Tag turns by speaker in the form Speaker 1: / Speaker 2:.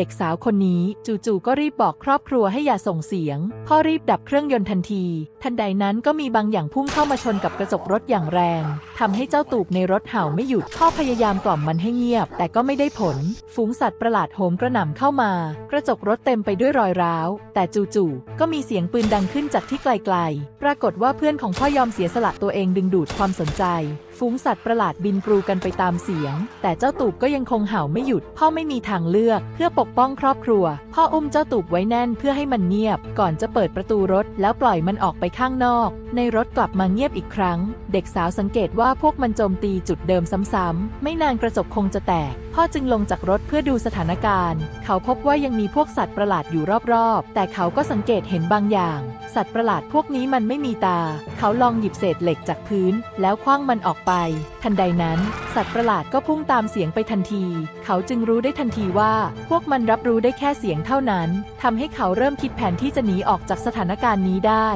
Speaker 1: เด็กสาวคนนี้จู่ๆก็รีบบอกครอบครัวให้อย่าส่งเสียง พ่อรีบดับเครื่องยนต์ทันที ทันใดนั้นก็มีบางอย่างพุ่งเข้ามาชนกับกระจกรถอย่างแรงทำให้เจ้าตูบในรถเห่าไม่หยุด พ่อพยายามกล่อมมันให้เงียบ แต่ก็ไม่ได้ผล ฝูงสัตว์ประหลาดโหมกระหน่ำเข้ามา กระจกรถเต็มไปด้วยรอยร้าว แต่จู่ๆก็มีเสียงปืนดังขึ้นจากที่ไกลๆ ปรากฏว่าเพื่อนของพ่อยอมเสียสละตัวเองดึงดูดความสนใจ ฝูงสัตว์ประหลาดบินกรูกันไปตามเสียง แต่เจ้าตูบก็ยังคงเห่าไม่หยุด พ่อไม่มีทางเลือก เพื่อปกป้องครอบครัว พ่ออุ้มเจ้าตูบไว้แน่นเพื่อให้มันเงียบ ก่อนจะเปิดประตูรถ แล้วปล่อยมันออกไปข้างนอก ในรถกลับมาเงียบอีกครั้ง เด็กสาวสังเกตว่าพวกมันโจมตีจุดเดิมซ้ำๆ ไม่นานกระจกคงจะแตก พ่อจึงลงจากรถเพื่อดูสถานการณ์ เขาพบว่ายังมีพวกสัตว์ประหลาดอยู่รอบๆ แต่เขาก็สังเกตเห็นบางอย่าง สัตว์ประหลาดพวกนี้มันไม่มีตา เขาลองหยิบเศษเหล็กจากพื้น แล้วคว้างมันออกไป ทันใดนั้นสัตว์ประหลาดก็พุ่งตามเสียงไปทันที เขาจึงรู้ได้ทันทีว่า พวกมันรับรู้ได้แค่เสียงเท่านั้นทำให้เขาเริ่มคิดแผนที่จะหนีออกจากสถานการณ์นี้ได้